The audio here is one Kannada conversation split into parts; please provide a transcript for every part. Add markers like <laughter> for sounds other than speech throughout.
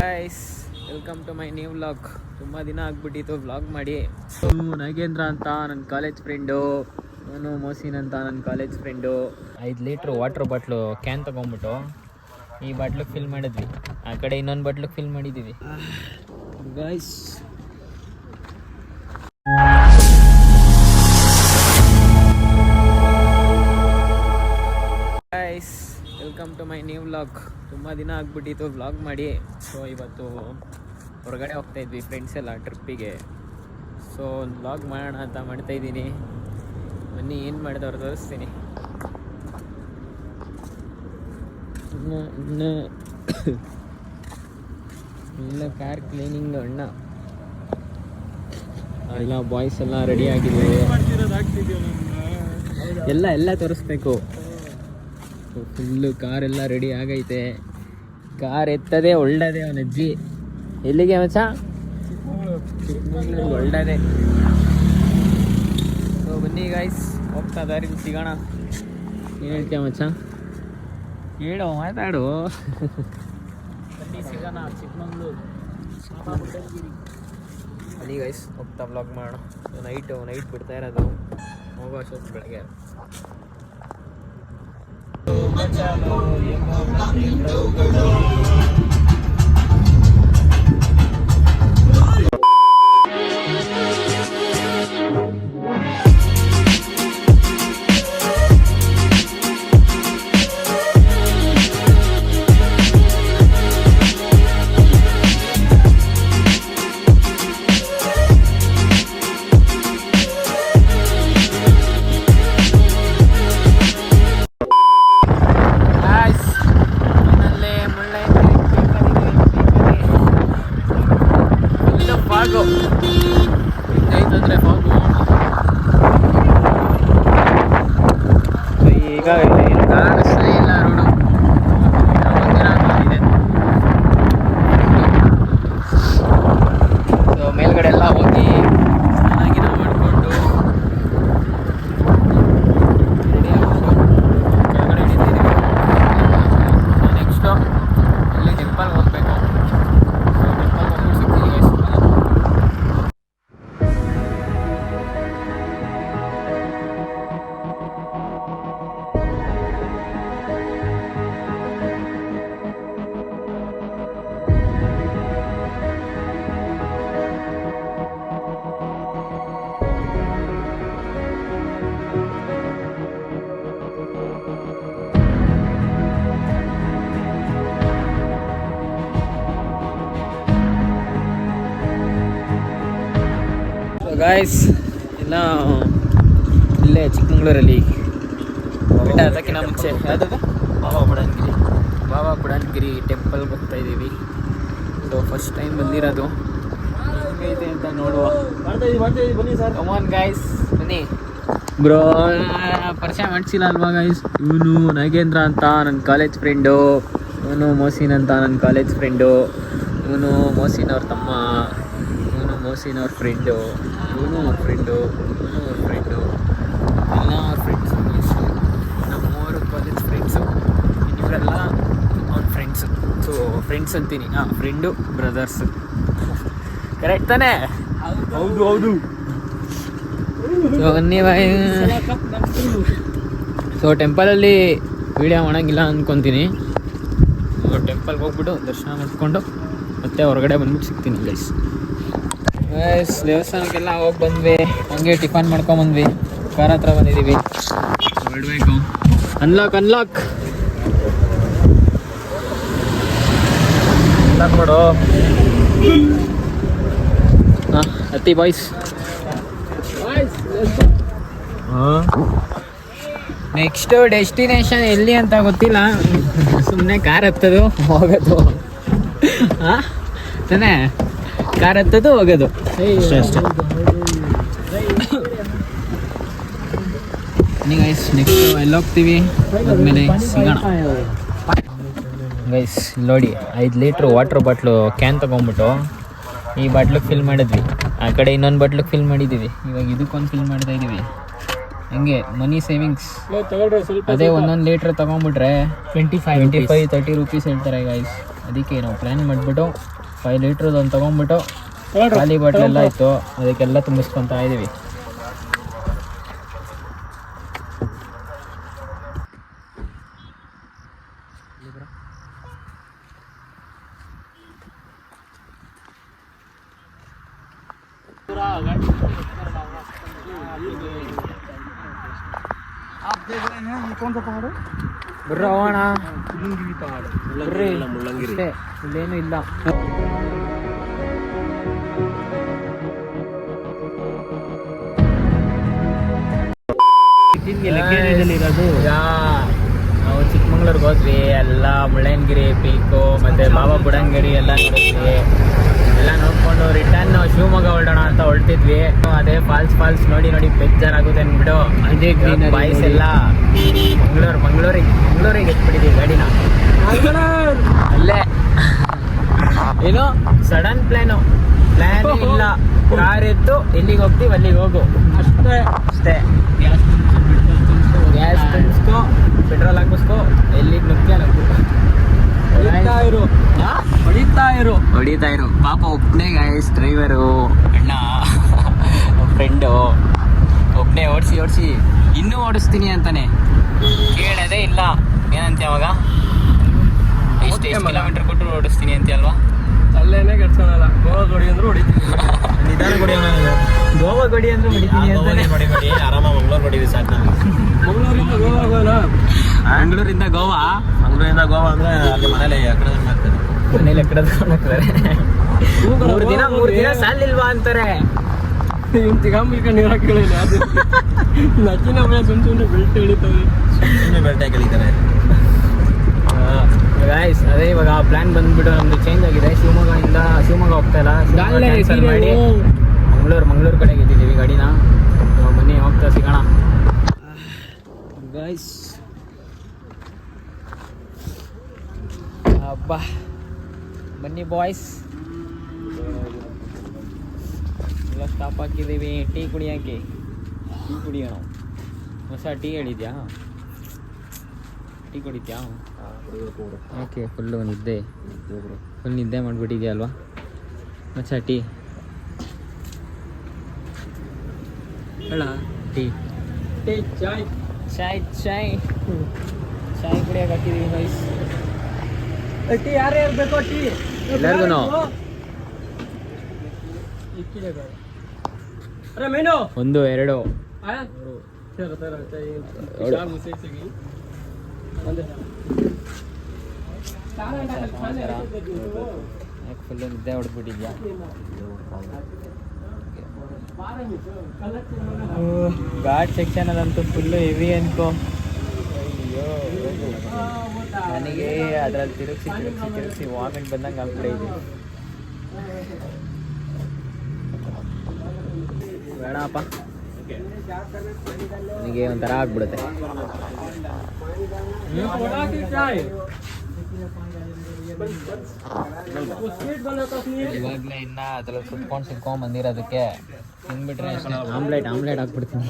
Guys welcome to my new vlog ತುಂಬ ದಿನ ಆಗ್ಬಿಟ್ಟಿತ್ತು ವ್ಲಾಗ್ ಮಾಡಿ. ನಾಗೇಂದ್ರ ಅಂತ ನನ್ನ ಕಾಲೇಜ್ ಫ್ರೆಂಡು ನಾನು ಮೋಸಿನ್ ಅಂತ ನನ್ನ ಕಾಲೇಜ್ ಫ್ರೆಂಡು ಐದು ಲೀಟ್ರ್ ವಾಟ್ರ್ ಬಾಟ್ಲು ಕ್ಯಾನ್ ತೊಗೊಂಬಿಟ್ಟು ಈ ಬಾಟ್ಲಿಗೆ ಫಿಲ್ ಮಾಡಿದ್ವಿ. ಆ ಕಡೆ ಇನ್ನೊಂದು ಬಾಟ್ಲಿಗೆ ಫಿಲ್ ಮಾಡಿದ್ದೀವಿ. Guys guys welcome to my new vlog ತುಂಬ ದಿನ ಆಗಿಬಿಟ್ಟಿತ್ತು ವ್ಲಾಗ್ ಮಾಡಿ. ಸೊ ಇವತ್ತು ಹೊರಗಡೆ ಹೋಗ್ತಾ ಇದ್ವಿ ಫ್ರೆಂಡ್ಸ್ ಎಲ್ಲ ಟ್ರಿಪ್ಪಿಗೆ ಸೊ ಒಂದು ವ್ಲಾಗ್ ಮಾಡೋಣ ಅಂತ ಮಾಡ್ತಾ ಇದ್ದೀನಿ. ಬನ್ನಿ ಏನು ಮಾಡಿದವ್ರು ತೋರಿಸ್ತೀನಿ. ಇಲ್ಲ ಕಾರ್ ಕ್ಲೀನಿಂಗ್ ಅಣ್ಣ. ಎಲ್ಲ ಬಾಯ್ಸ್ ಎಲ್ಲ ರೆಡಿ ಆಗಿದೆ ಎಲ್ಲ ಎಲ್ಲ ತೋರಿಸ್ಬೇಕು. ಫುಲ್ಲು ಕಾರೆಲ್ಲ ರೆಡಿ ಆಗೈತೆ. ಕಾರ್ ಎತ್ತದೆ ಒಳ್ಳೇದೇ ಅವನ ಅಜ್ಜಿ. ಎಲ್ಲಿಗೆ ಮಚ್ಚ? ಒಳ್ಳೇದೇ. ಬನ್ನಿ ಗಾಯ್ಸ್ ಹೋಗ್ತಾ ದಾರಿಲಿ ಸಿಗೋಣ. ಹೇಳ್ತೀಯ ಮಚ್ಚ? ಹೇಳು, ಮಾತಾಡು. ಬನ್ನಿ ಸಿಗೋಣ, ಚಿಕ್ಕಮಂಗ್ಳೂರು. ಬನ್ನಿ ಗಾಯ್ಸ್ ಹೋಗ್ತಾ ಬ್ಲಾಗ್ ಮಾಡೋಣ. ನೈಟು, ನೈಟ್ ಬಿಡ್ತಾ ಇರೋದು. ಹೋಗೋ ಅಷ್ಟೊತ್ತು ಬೆಳಗ್ಗೆ. ಗಾಯ್ಸ್ ಗಾಯ್ಸ್ ಎಲ್ಲ ಇಲ್ಲೇ ಚಿಕ್ಕಮಂಗ್ಳೂರಲ್ಲಿ ಬೆಟ್ಟ ಹತ್ತಕ್ಕಿಂತ ಮುಂಚೆ. ಯಾವುದದು? ಬಾಬಾ ಬುಡನ್ಗಿರಿ. ಬಾಬಾ ಬುಡನ್ಗಿರಿ ಟೆಂಪಲ್ಗೆ ಹೋಗ್ತಾ ಇದ್ದೀವಿ. ಸೊ ಫಸ್ಟ್ ಟೈಮ್ ಬಂದಿರೋದು. ಹೆಂಗೈತೆ ಅಂತ ನೋಡುವ. ಬನ್ನಿ ಸರ್ ಕಮಾನ್ ಗಾಯ್ಸ್ ಬನ್ನಿ. ಬ್ರೋ ಪರಿಚಯ ಮಾಡಿಸಿಲ್ಲ ಅಲ್ವಾ ಗಾಯ್ಸ್ ಇವನು ನಾಗೇಂದ್ರ ಅಂತ ನನ್ನ ಕಾಲೇಜ್ ಫ್ರೆಂಡು ಇವನು ಮೋಸಿನ್ ಅಂತ ನನ್ನ ಕಾಲೇಜ್ ಫ್ರೆಂಡು ಇವನು ಮೋಸಿನ್ ಅವ್ರ ತಮ್ಮ. ಇವನು ಮೋಸಿನ್ ಅವ್ರ ಫ್ರೆಂಡು ಇವನು ಅವ್ರ ಫ್ರೆಂಡು ಇವನು ಅವ್ರ ಫ್ರೆಂಡು ಎಲ್ಲ ಅವ್ರ ಫ್ರೆಂಡ್ಸು ನಮ್ಮೂರು ಕಾಲೇಜ್ ಫ್ರೆಂಡ್ಸು ಇವರೆಲ್ಲ ಅವ್ನ ಫ್ರೆಂಡ್ಸು ಸೊ ಫ್ರೆಂಡ್ಸ್ ಅಂತೀನಿ. ಹಾಂ ಫ್ರೆಂಡು ಬ್ರದರ್ಸು ಕರೆಕ್ಟ್ ತಾನೇ? ಹೌದು ಹೌದು. ಸೊ ಟೆಂಪಲಲ್ಲಿ ವೀಡಿಯೋ ಮಾಡೋಂಗಿಲ್ಲ ಅಂದ್ಕೊತೀನಿ ಟೆಂಪಲ್ಗೆ ಹೋಗ್ಬಿಟ್ಟು ದರ್ಶನ ಮಾಡಿಕೊಂಡು ಮತ್ತೆ ಹೊರಗಡೆ ಬಂದ್ಬಿಟ್ಟು ಸಿಗ್ತೀನಿ ಗೈಸ್ ದೇವಸ್ಥಾನಕ್ಕೆಲ್ಲ ಹೋಗಿ ಬಂದ್ವಿ. ಹಂಗೆ ಟಿಫನ್ ಮಾಡ್ಕೊಂಬಂದ್ವಿ ಕಾರ್ ಹತ್ರ ಬಂದಿದ್ದೀವಿ ಹೊರಡ್ಬೇಕು ಅನ್ಲಾಕ್ ಅನ್ಲಾಕ್ ಅನ್ಲಾಕ್ ಮಾಡು. ಹಾಂ ಅತ್ತಿ ಬಾಯ್ಸ್ ನೆಕ್ಸ್ಟ್ ಡೆಸ್ಟಿನೇಷನ್ ಎಲ್ಲಿ ಅಂತ ಗೊತ್ತಿಲ್ಲ. ಸುಮ್ಮನೆ ಕಾರ್ ಹತ್ತದು ಹೋಗೋದು. ಹಾ ತಾನೇ? ಕಾರ್ ಹತ್ತದು ಹೋಗೋದು. ಅಷ್ಟೇ ಅಷ್ಟೇ. ಗೈಸ್ ನೆಕ್ಸ್ಟ್ ಎಲ್ಲಿ ಹೋಗ್ತೀವಿ. ಆದ್ಮೇಲೆ ಸಿಗೋಣ. ಗೈಸ್ ನೋಡಿ ಐದು ಲೀಟ್ರ್ ವಾಟ್ರ್ ಬಾಟ್ಲು ಕ್ಯಾನ್ ತೊಗೊಂಬಿಟ್ಟು ಈ ಬಾಟ್ಲಿಗೆ ಫಿಲ್ ಮಾಡಿದ್ವಿ. ಆ ಕಡೆ ಇನ್ನೊಂದು ಬಾಟ್ಲಿಗೆ ಫಿಲ್ ಮಾಡಿದ್ದೀವಿ. ಇವಾಗ ಇದಕ್ಕೊಂದು ಫಿಲ್ ಮಾಡ್ತಾ ಇದ್ದೀವಿ ಹಂಗೆ ಮನಿ ಸೇವಿಂಗ್ಸ್ ಅದೇ ಒಂದೊಂದು litre ತೊಗೊಂಬಿಟ್ರೆ twenty five twenty five thirty rupees ಹೇಳ್ತಾರೆ ಗೈಸ್ ಅದಕ್ಕೆ ನಾವು ಪ್ಲ್ಯಾನ್ ಮಾಡಿಬಿಟ್ಟು ಫೈವ್ ಲೀಟ್ರದ್ದು ಒಂದು ತೊಗೊಂಡ್ಬಿಟ್ಟು ಖಾಲಿ ಬಾಟ್ಲ್ ಎಲ್ಲ ಇತ್ತು ಅದಕ್ಕೆಲ್ಲ ತುಂಬಿಸ್ಕೊತಾ ಇದೀವಿ कौन सा पहाड़ है ಬರ್ರಿ ಇಲ್ಲೇನು ಇಲ್ಲ. ಇರೋದು ನಾವು ಚಿಕ್ಕಮಂಗ್ಳೂರ್ಗೆ ಹೋದ್ವಿ. ಎಲ್ಲ ಮುಳ್ಳಯ್ಯನಗಿರಿ ಪೀಕು ಮತ್ತೆ ಬಾಬಾ ಬುಡಂಗಿರಿ ಎಲ್ಲ ನೋಡಿದ್ವಿ. ಎಲ್ಲ ನೋಡ್ಕೊಂಡು ರಿಟರ್ನ್ ಹೊರಟಿದ್ವಿ ಅದೇ ಫಾಲ್ಸ್ ಫಾಲ್ಸ್ ನೋಡಿ ನೋಡಿ ಬೇಜಾರಾಗುತ್ತೆ ಅನ್ಬಿಡು ಅದೇ ಬಾಯ್ಸ್. ಎಲ್ಲ ಮಂಗಳೂರು ಮಂಗಳೂರಿಗೆ ಮಂಗಳೂರಿಗೆ ಎತ್ಬಿಟ್ಟಿದ್ವಿ ಗಾಡಿನ. ಅಲ್ಲೇ. ಏನು? ಸಡನ್ ಪ್ಲಾನು ಪ್ಲಾನ್ ಇಲ್ಲ. ಕಾರ್ ಎತ್ತು ಎಲ್ಲಿಗೆ ಹೋಗ್ತೀವಿ ಅಲ್ಲಿಗೆ ಹೋಗು. ಅಷ್ಟೇ. ಅಷ್ಟೇ. ಗ್ಯಾಸ್ ತುಂಬಿಸ್ಕೊ ಪೆಟ್ರೋಲ್ ಹಾಕಿಸ್ಕೊ ಎಲ್ಲಿಗೆ ನುಗ್ಗ ನುಗ್ಗು ಹೊಡಿತಾ ಇರು. ಹೊಡಿತಾ ಇರು. ಹೊಡಿತಾ ಇರು. ಪಾಪ ಒಬ್ಬನೇ ಗಾಯಸ್ ಡ್ರೈವರು ಅಣ್ಣ ಫ್ರೆಂಡು ಒಬ್ಬನೇ ಓಡಿಸಿ ಓಡಿಸಿ. ಇನ್ನೂ ಓಡಿಸ್ತೀನಿ ಅಂತಾನೆ. ಕೇಳೋದೇ ಇಲ್ಲ. ಏನಂತೆ ಅವಾಗ? ಎಷ್ಟು ಎಷ್ಟು. ಕಿಲೋಮೀಟರ್ ಕೊಟ್ಟರು ಓಡಿಸ್ತೀನಿ ಅಂತೆ ಅಲ್ವಾ? ಅಲ್ಲೇನೆ ಕೆಡ್ಸೋಣಲ್ಲ. ಗೋವಾ ಗಡಿ ಅಂದ್ರೆ ಹೊಡಿತೀನಿ. ನಿಧಾನ ಗೋವಾ ಗಡಿ ಅಂದ್ರೆ ಹೊಡಿತೀನಿ ಅಂತಾನೆ. ಆರಾಮ ಮಂಗ್ಳೂರು ಹೊಡಿದ್ವಿ ಸಾಕು ನಮ್ಗೆ. ಮಂಗಳೂರಿಂದ ಗೋವಾ ಹೋಗೋಣ ಮಂಗಳೂರಿಂದ ಗೋವಾ? ಮಂಗಳೂರಿಂದ ಗೋವಾ ಅಂದ್ರೆ ಅಲ್ಲಿ ಮನೇಲಿ ಆ ಕಡೆ ಆಗ್ತದೆ ಮನೇಲಿ ಎಕಡೆ ಹಾಕ್ತಾರೆ ಮೂರು ದಿನ ಮೂರು ದಿನ ಸಾಲಿಲ್ವಾ ಅಂತಾರೆ. ಇವ್ನು ತಿಗಾಂಬಿಲ್ಕ ನೀರು ಹಾಕಿಳಿಲ್ಲ ಅದು. ನಚ್ಚಿನ ಮನೆ ಸುಮ್ ಸುಮ್ಮನೆ ಬೆಲ್ಟ್ ಹಿಡಿತವೆ ಸುಮ್ಮನೆ ಬೆಲ್ಟೆ ಕಲಿತಾರೆ ಗಾಯ್ಸ್ ಅದೇ ಇವಾಗ ಪ್ಲಾನ್ ಬಂದ್ಬಿಟ್ಟು ನಮ್ದು ಚೇಂಜ್ ಆಗಿದೆ. ಶಿವಮೊಗ್ಗದಿಂದ ಶಿವಮೊಗ್ಗ ಹೋಗ್ತಾ ಇಲ್ಲ. cancel ಮಾಡಿ ಮಂಗಳೂರು ಮಂಗಳೂರು ಕಡೆಗೆ ಇದ್ದಿದ್ದೀವಿ ಗಾಡಿನ. ಬನ್ನಿ ಹೋಗ್ತಾ ಸಿಗೋಣ. ಗಾಯ್ಸ್ ಅಬ್ಬಾ ಬನ್ನಿ ಬಾಯ್ಸ್ ಎಲ್ಲ ಸ್ಟಾಪ್ ಹಾಕಿದ್ದೀವಿ. ಟೀ ಕುಡಿಯೋಕ್ಕೆ. ಟೀ ಕುಡಿಯೋಣ. ಹೊಸ ಟೀ ಹೇಳಿದ್ಯಾ? ಟೀ ಕುಡಿತ್ಯಾ? ಓಕೆ ಫುಲ್ಲು ನಿದ್ದೆ. ಫುಲ್ ನಿದ್ದೆ ಮಾಡಿಬಿಟ್ಟಿದ್ಯಾ ಅಲ್ವಾ? ಮಚ್ಚ ಟೀ ಹೇಳ ಟೀ ಟೀ ಚಾಯ್. ಚಾಯ್ ಚಾಯ್. ಚಾಯ್ ಕುಡಿಯಕ್ ಹಾಕಿದೀವಿ ಗೈಸ್ ಟೀ ಯಾರು ಯಾರು ಬೇಕೋ ಟೀ? ಎಲ್ಲರಿಗೂ ಅರೆ ಮೀನು. ಒಂದು ಎರಡು. ಫುಲ್ ನಿದ್ದೆ ಹೊಡೆದ್ಬಿಟ್ಟಿದ್ಯಾ? ಘಾಟ್ ಸೆಕ್ಷನ್ ಅದಂತೂ ಫುಲ್ಲು ಹೆವಿ ಅನ್ಕೋ ಅಯ್ಯೋ ನನಗೆ ಅದ್ರಲ್ಲಿ ತಿರುಗಿಸಿ ತಿರುಗಿಸಿ ತಿರುಗಿಸಿ ವಾಮಿಟ್ ಬಂದಂಗೆ ಆಗ್ಬಿಟ್ಟಿದೆ ಬೇಡಪ್ಪ ನನಗೆ ಒಂಥರ ಆಗ್ಬಿಡುತ್ತೆ ಇವಾಗಲೇ ಇನ್ನ ಅದ್ರಲ್ಲಿ ಸುತ್ಕೊಂಡು ಸಿಕ್ಕೊಂಡು ಬಂದಿರೋದಕ್ಕೆ ತಿಂದ್ಬಿಟ್ರೆ ಆಮ್ಲೆಟ್ ಆಮ್ಲೆಟ್ ಹಾಕ್ಬಿಡ್ತೀನಿ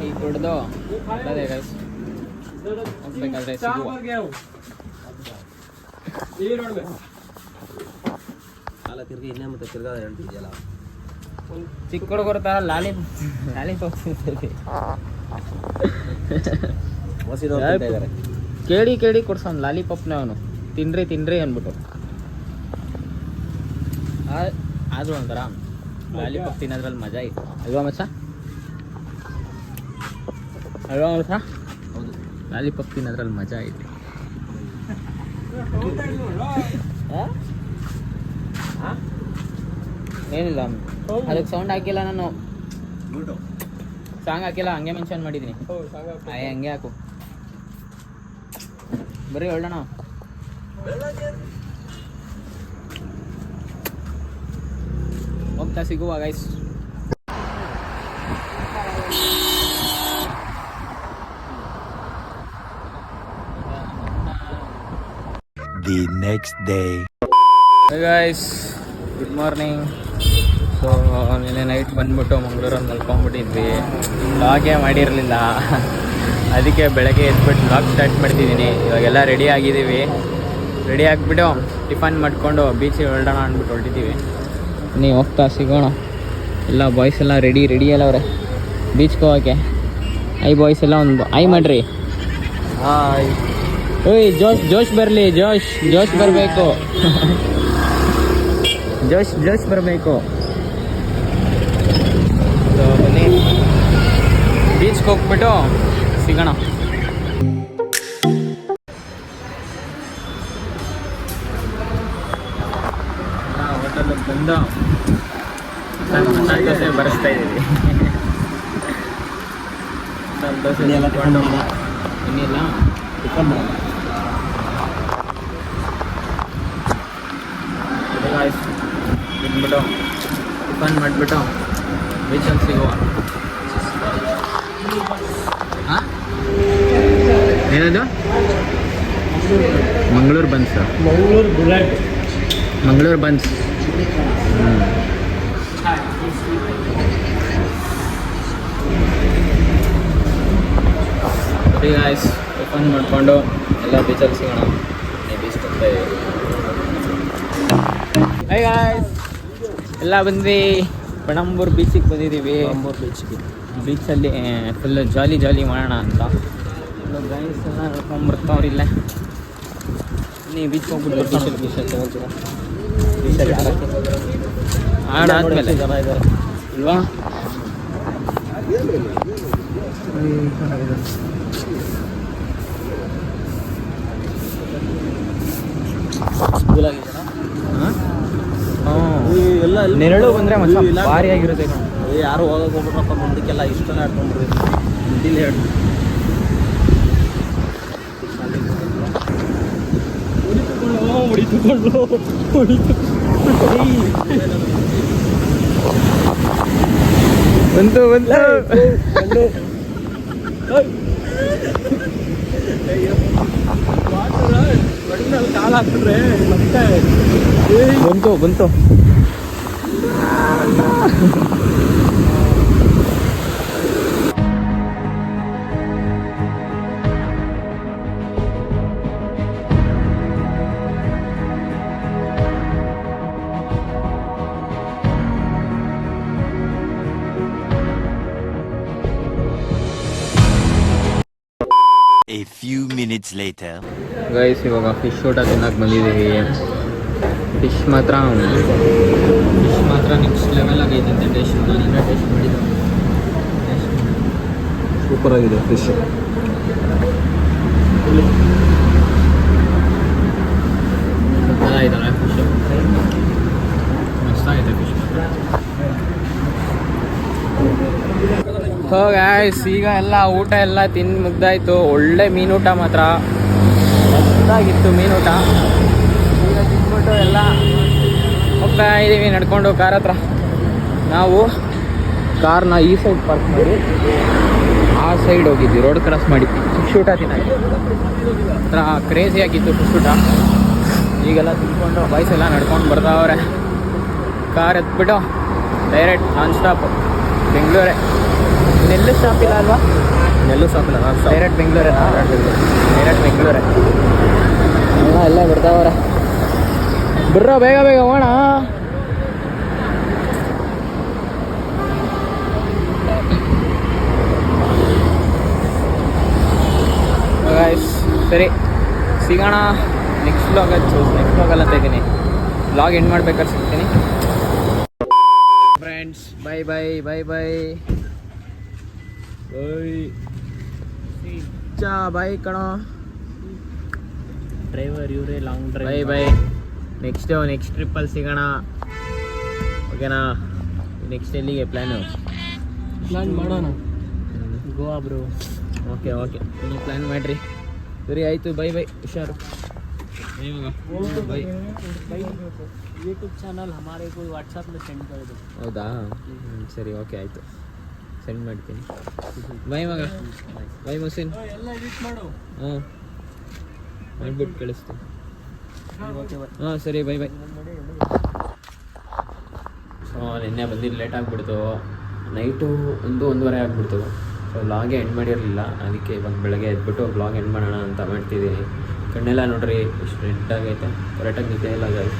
ಈಗ ದೊಡ್ಡದು ಗೈಸ್ ಹೋಗ್ಬೇಕಾದ್ರೆ ತಿರ್ಗಿ ಇನ್ನೇ ಮತ್ತೆ ತಿರ್ಗಾ ಹೇಳ್ತಿದ್ಯಲ್ಲ ಚಿಕ್ಕ ಹುಡುಗರು ಥರ ಲಾಲಿ ಲಾಲಿ ಹೋಗ್ತಿದ್ದೀರಿ ಕೇಳಿ ಕೇಳಿ ಕೊಡ್ಸೋನ್ ಲಾಲಿಪಾಪ್ನ ಅವನು. ತಿನ್ರಿ ತಿನ್ರಿ ಅಂದ್ಬಿಟ್ಟು. ಆ- ಆದ್ರೂ ಒಂಥರ ಲಾಲಿಪಾಪ್ ತಿನ್ನೋದ್ರಲ್ಲಿ ಮಜಾ ಇತ್ತು. ಅಲ್ವಾ ಮಚ್ಚ? ಅಲ್ವಾ ಮಚ್ಚ? ಹೌದು. ಲಾಲಿಪಾಪ್ ತಿನ್ನೋದ್ರಲ್ಲಿ ಮಜಾ ಇತ್ತು. ಏನಿಲ್ಲ ಅದಕ್ಕೆ ಸೌಂಡ್ ಹಾಕಿಲ್ಲ ನಾನು. Sanga kela anggnya mansion mandi dini. Ayangnya aku. Beri orderan. Om kasih gua guys. The next day. Hi guys, good morning. So ನಿನ್ನೆ ನೈಟ್ ಬಂದ್ಬಿಟ್ಟು ಮಂಗಳೂರಲ್ಲಿ ಮಲ್ಕೊಂಡ್ಬಿಟ್ಟಿದ್ವಿ ಲಾಗೇ ಮಾಡಿರಲಿಲ್ಲ. ಅದಕ್ಕೆ ಬೆಳಗ್ಗೆ ಎದ್ಬಿಟ್ಟು ಲಾಗ್ ಸ್ಟಾರ್ಟ್ ಮಾಡ್ತಿದ್ದೀನಿ. ಇವಾಗೆಲ್ಲ ರೆಡಿ ಆಗಿದ್ದೀವಿ. ರೆಡಿ ಆಗಿಬಿಟ್ಟು ಟಿಫನ್ ಮಾಡಿಕೊಂಡು ಬೀಚಿಗೆ ಹೊರಡೋಣ ಅಂದ್ಬಿಟ್ಟು ಹೊರಟಿದ್ದೀವಿ. ನೀವು ಹೋಗ್ತಾ ಸಿಗೋಣ. ಎಲ್ಲ ಬಾಯ್ಸ್ ಎಲ್ಲ ರೆಡಿ ರೆಡಿ ಎಲ್ಲ ಅವ್ರೆ. ಬೀಚ್ಗೆ ಹೋಗೋಕ್ಕೆ. ಐ ಬಾಯ್ಸ್ ಎಲ್ಲ ಒಂದು ಐ ಮಾಡ್ರಿ. ಹಾಯ್ ಓಯ್ ಜೋಶ್ ಜೋಶ್ ಬರಲಿ ಜೋಶ್ ಜೋಶ್ ಬರಬೇಕು. <laughs> ಜೋಶ್ ಜೋಶ್ ಬರಬೇಕು ಬನ್ನಿ ಬೀಚ್ಗೆ ಹೋಗ್ಬಿಟ್ಟು ಸಿಗೋಣ. ಹೋಟೆಲಿಗೆ ಬಂದು ಮಸಾಲೆ ಬರೆಸ್ತಾ ಇದ್ದೀವಿ ಮಸಾಲೆ ದೋಸೆ ಇನ್ನೆಲ್ಲ ಟಿಫನ್ ಬಿಟ್ಬಿಟ್ಟು ಟಿಫನ್ ಮಾಡಿಬಿಟ್ಟು ಬೀಚಲ್ಲಿ ಸಿಗುವ. ಏನದು? Mangaluru buns. Mangaluru bullet. Mangaluru buns. ಸರಿ ಗಾಯ್ಸ್ ಓಪನ್ ಮಾಡಿಕೊಂಡು ಎಲ್ಲ ಬೀಚಲ್ಲಿ ಸಿಗೋಣ ಬೀಚ್ ಹೈ ಗಾಯ್ಸ್ ಎಲ್ಲ ಬಂದ್ವಿ. ಪಣಂಬೂರು ಬೀಚಿಗೆ ಬಂದಿದ್ದೀವಿ. ಪಣಂಬೂರು ಬೀಚ್ಗೆ. ಬೀಚಲ್ಲಿ ಫುಲ್ ಜಾಲಿ ಜಾಲಿ ಮಾಡೋಣ ಅಂತ. ಗೈಸ್ ಎಲ್ಲ ಹೇಳ್ಕೊಂಬರ್ತಾವ್ರಿಲ್ಲ ಇಲ್ಲೇ. ನೀ ಬೀಚ್ ಹೋಗ್ಬಿಟ್ಟು? ಆಡ ಆದ್ಮೇಲೆ. ಇಲ್ವಾ? ಎಲ್ಲ ಎಲ್ಲಿ ನೆರಳು ಬಂದ್ರೆ ಮತ್ತೆ ಭಾರಿ ಆಗಿರುತ್ತೆ ಯಾರು ಹೋಗಕ್ ಹೋಗ್ಬಿಟ್ರಪ್ಪ ಮುಂದಕ್ಕೆಲ್ಲ ಇಷ್ಟನೇ ಆಡ್ಕೊಂಡ್ಬಿಡ್ರಿ. ಇಲ್ಲಿ ಹೇಳಿ 우리 두 걸로. 우리 그- 두 네, 왼쪽 왼쪽. 왼쪽 왼쪽. Few minutes later. ಗೈಸ್ ಇವಾಗ ಫಿಶ್ ಊಟ ತಿನ್ನಕ್ಕೆ ಬಂದಿದ್ದೀವಿ ಫಿಶ್ ಮಾತ್ರ ಫಿಶ್ ಮಾತ್ರ ನೆಕ್ಸ್ಟ್ ಲೆವೆಲ್ ಆಗೈತೆ ಟೇಸ್ಟ್ ನಾನು ಇನ್ನೂ ಟೇಸ್ಟ್ ಮಾಡಿದ್ದೆ ಸೂಪರ್ ಆಗಿದೆ ಫಿಶ್ ಚೆನ್ನಾಗಿದ್ದಾಳೆ ಫಿಶ್ ಮಸ್ತಾಗೈತೆ ಫಿಶ್ ಹೋ ಗಾಯ್ಸ್ ಈಗ ಎಲ್ಲ ಊಟ ಎಲ್ಲ ತಿಂದು ಮುಗ್ದಾಯ್ತು. ಒಳ್ಳೆ ಮೀನೂಟ ಮಾತ್ರ. ಮಸ್ತಾಗಿತ್ತು ಮೀನೂಟ. ಈಗ ತಿಂದ್ಬಿಟ್ಟು ಎಲ್ಲ ಹೋಗ್ತಾ ಇದ್ದೀವಿ ನಡ್ಕೊಂಡು ಕಾರ್ ಹತ್ರ. ನಾವು ಕಾರ್ನ ಈ ಸೈಡ್ ಪಾರ್ಕ್ ಮಾಡಿ, ಆ ಸೈಡ್ ಹೋಗಿದ್ವಿ. ರೋಡ್ ಕ್ರಾಸ್ ಮಾಡಿ ಫಿಶ್ ಊಟ ಹತ್ರ ಕ್ರೇಜಿ ಆಗಿತ್ತು ಫಿಶ್ ಊಟ ಈಗೆಲ್ಲ ತಿಂದ್ಕೊಂಡು ಬಾಯ್ಸ್ ಎಲ್ಲ ನಡ್ಕೊಂಡು ಬರ್ತಾವ್ರೆ. ಕಾರ್ ಎತ್ಬಿಟ್ಟು ಡೈರೆಕ್ಟ್ ನಾನ್ ಸ್ಟಾಪ್ ಬೆಂಗಳೂರೇ. ಇನ್ನೆಲ್ಲೂ ಸ್ಟಾಪ್ ಇಲ್ಲ ಅಲ್ವಾ? ನೆಲ್ಲು ಸ್ಟಾಪ್ ಇಲ್ಲ ನಾನು. ಡೈರೆಕ್ಟ್ ಬೆಂಗಳೂರೇ ಡೈರೆಕ್ಟ್ ಬೆಂಗಳೂರೇ. ಎಲ್ಲ ಎಲ್ಲ ಬರ್ತಾವ್ರೆ ಬರ್ರೋ ಬೇಗ ಬೇಗ ಹೋಗೋಣ. ಸರಿ. ಸಿಗೋಣ. ನೆಕ್ಸ್ಟ್ ಬ್ಲಾಗ್ ನೆಕ್ಸ್ಟ್ ಬ್ಲಾಗಲ್ಲಿ ಅಂತ ಇದ್ದೀನಿ. ಬ್ಲಾಗ್ ಎಂಡ್ ಮಾಡ್ಬೇಕಾದ್ರೆ ಸಿಗ್ತೀನಿ. Friends bye bye bye bye ಓಯ್ ಚಾ ಬಾಯ್ ಕಣೋ ಡ್ರೈವರ್ ಇವರೇ long drive bye bye next next ಟ್ರಿಪ್ಪಲ್ಲಿ ಸಿಗೋಣ ಓಕೆನಾ ನೆಕ್ಸ್ಟ್ ಎಲ್ಲಿಗೆ ಪ್ಲ್ಯಾನು ಪ್ಲ್ಯಾನ್ ಮಾಡೋಣ. ಗೋವಾ ಬ್ರೋ ಓಕೆ ಓಕೆ ನೀನು ಪ್ಲ್ಯಾನ್ ಮಾಡಿರಿ. ಸರಿ ಆಯಿತು ಬೈ ಬೈ ಹುಷಾರು. ಯೂಟ್ಯೂಬ್ ಚಾನಲ್ ಹಮಾರೇ ವಾಟ್ಸಪ್ ಸೆಂಡ್ ಹೌದಾ? ಸರಿ ಓಕೆ ಆಯಿತು. ಸೆಂಡ್ ಮಾಡ್ತೀನಿ. ಬೈ ಮಗ. ಬೈ ಮುಸಿನ್. ಎಲ್ಲ ಎಡಿಟ್ ಮಾಡು. ಹಾಂ. ಮಾಡ್ಬಿಟ್ಟು ಕಳಿಸ್ತೀನಿ. ಹಾಂ ಸರಿ ಬೈ ಬೈ. ಸೊ ನಿನ್ನೆ ಬಂದಿದ್ದು ಲೇಟ್ ಆಗಿಬಿಡ್ತು. ನೈಟು ಒಂದು ಒಂದೂವರೆ ಆಗಿಬಿಡ್ತು. ಸೊ ವ್ಲಾಗೆ ಎಂಡ್ ಮಾಡಿರಲಿಲ್ಲ. ಅದಕ್ಕೆ ಇವಾಗ ಬೆಳಗ್ಗೆ ಎದ್ಬಿಟ್ಟು ಬ್ಲಾಗ್ ಎಂಡ್ ಮಾಡೋಣ ಅಂತ ಮಾಡ್ತಿದ್ದೀನಿ. ಕಣ್ಣೆಲ್ಲ ನೋಡ್ರಿ ಎಷ್ಟು ರೆಡ್ ಆಗೈತೆ. ಕರೆಕ್ಟಾಗಿ ನಿದ್ದೆ ಇಲ್ಲ guys.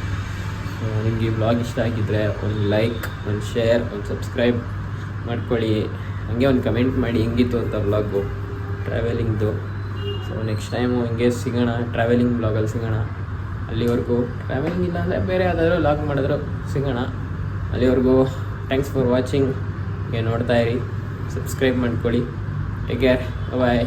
ಸೊ ನಿಮಗೆ ಈ ಬ್ಲಾಗ್ ಇಷ್ಟ ಆಗಿದ್ದರೆ ಒಂದು ಲೈಕ್ ಒಂದು ಶೇರ್ ಒಂದು ಸಬ್ಸ್ಕ್ರೈಬ್ ಮಾಡ್ಕೊಳ್ಳಿ. ಹಾಗೆ ಒಂದು ಕಮೆಂಟ್ ಮಾಡಿ ಹೆಂಗಿತ್ತು ಅಂತ ಬ್ಲಾಗು ಟ್ರಾವೆಲಿಂಗ್ದು ಸೊ ನೆಕ್ಸ್ಟ್ ಟೈಮು ಹಿಂಗೆ ಸಿಗೋಣ ಟ್ರಾವೆಲಿಂಗ್ ಬ್ಲಾಗಲ್ಲಿ ಸಿಗೋಣ. ಅಲ್ಲಿವರೆಗೂ ಟ್ರಾವೆಲಿಂಗ್ ಇಲ್ಲ ಅಂದರೆ ಬೇರೆ ಯಾವುದಾದ್ರೂ ಲಾಗ್ ಮಾಡಿದ್ರು ಸಿಗೋಣ. ಅಲ್ಲಿವರೆಗೂ ಥ್ಯಾಂಕ್ಸ್ ಫಾರ್ ವಾಚಿಂಗ್ ಹೀಗೆ ನೋಡ್ತಾ ಇರಿ. ಸಬ್ಸ್ಕ್ರೈಬ್ ಮಾಡ್ಕೊಳ್ಳಿ. Take care bye